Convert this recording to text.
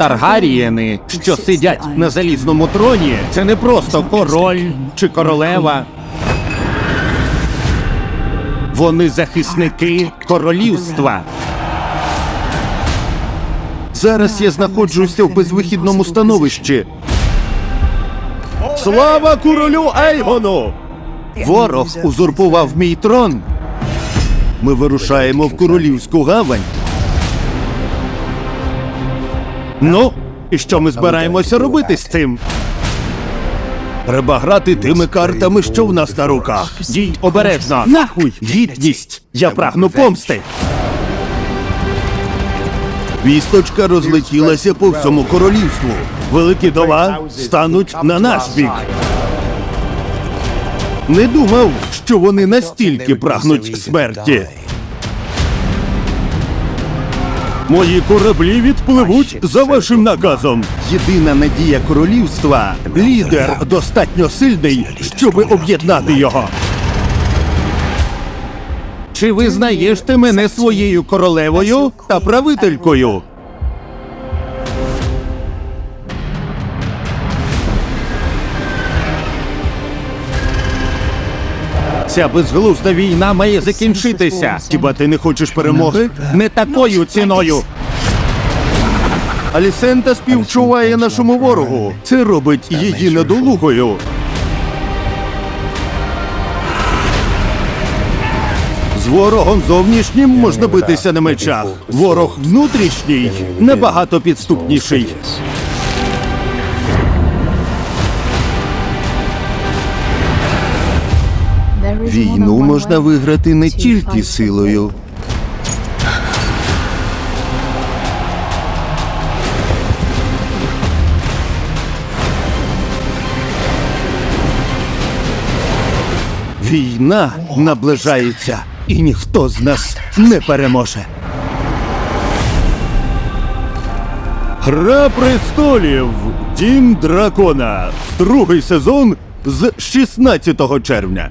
Таргарієни, що сидять на залізному троні, це не просто король чи королева. Вони захисники королівства. Зараз я знаходжуся в безвихідному становищі. Слава королю Ейгону! Ворог узурпував мій трон. Ми вирушаємо в королівську гавань. Ну, і що ми збираємося робити з цим? Треба грати тими картами, що в нас на руках. Дій обережно. Нахуй! Гідність! Я прагну помсти. Вісточка розлетілася по всьому королівству. Великі дома стануть на наш бік. Не думав, що вони настільки прагнуть смерті. Мої кораблі відпливуть за вашим наказом. Єдина надія королівства лідер достатньо сильний, щоб об'єднати його. Чи визнаєш ти мене своєю королевою та правителькою? Ця безглузда війна має закінчитися. Хіба ти не хочеш перемоги? Не такою ціною. Алісента співчуває нашому ворогу. Це робить її недолугою. З ворогом зовнішнім можна битися на мечах. Ворог внутрішній набагато підступніший. Війну можна виграти не тільки силою. Війна наближається, і ніхто з нас не переможе. Гра престолів Дім дракона. Другий сезон з 16 червня.